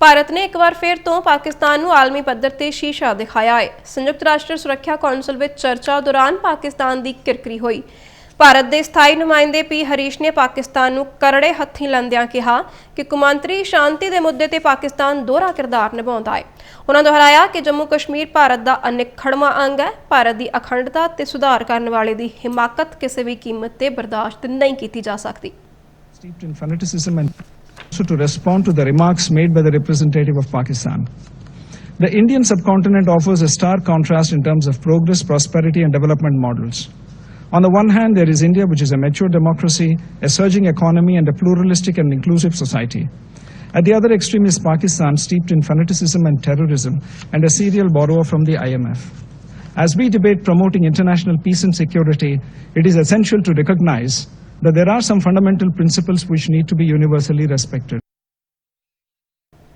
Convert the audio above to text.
ਭਾਰਤ ਨੇ ਇੱਕ ਵਾਰ ਫਿਰ ਤੋਂ ਪਾਕਿਸਤਾਨ ਨੂੰ ਆਲਮੀ ਪੱਧਰ ਤੇ ਸ਼ੀਸ਼ਾ ਦਿਖਾਇਆ ਹੈ। ਸੰਯੁਕਤ ਰਾਸ਼ਟਰ ਸੁਰੱਖਿਆ ਕੌਂਸਲ ਵਿੱਚ ਚਰਚਾ ਦੌਰਾਨ ਪਾਕਿਸਤਾਨ ਦੀ ਕਿਰਕਰੀ ਹੋਈ। ਭਾਰਤ ਦੇ ਸਥਾਈ ਨੁਮਾਇੰਦੇ ਪੀ ਹਰੀਸ਼ ਨੇ ਪਾਕਿਸਤਾਨ ਨੂੰ ਕਰੜੇ ਹੱਥੀਂ ਲੈਂਦਿਆਂ ਕਿਹਾ ਕਿ ਕੁਮਾਂਤਰੀ ਸ਼ਾਂਤੀ ਦੇ ਮੁੱਦੇ ਤੇ ਪਾਕਿਸਤਾਨ ਦੋਹਰਾ ਕਿਰਦਾਰ ਨਿਭਾਉਂਦਾ ਹੈ। ਉਹਨਾਂ ਦੁਹਰਾਇਆ ਕਿ ਜੰਮੂ ਕਸ਼ਮੀਰ ਭਾਰਤ ਦਾ ਅਨਿੱਖੜਵਾਂ ਅੰਗ ਹੈ। ਭਾਰਤ ਦੀ ਅਖੰਡਤਾ ਤੇ ਸੁਧਾਰ ਕਰਨ ਵਾਲੇ ਦੀ ਹਿਮਾਕਤ ਕਿਸੇ ਵੀ ਕੀਮਤ ਤੇ ਬਰਦਾਸ਼ਤ ਨਹੀਂ ਕੀਤੀ ਜਾ ਸਕਦੀ। Also to respond to the remarks made by the representative of Pakistan. The Indian subcontinent offers a stark contrast in terms of progress, prosperity, and development models. On the one hand, there is India, which is a mature democracy, a surging economy, and a pluralistic and inclusive society. At the other extreme is Pakistan, steeped in fanaticism and terrorism, and a serial borrower from the IMF. As we debate promoting international peace and security, it is essential to recognize that there are some fundamental principles which need to be universally respected.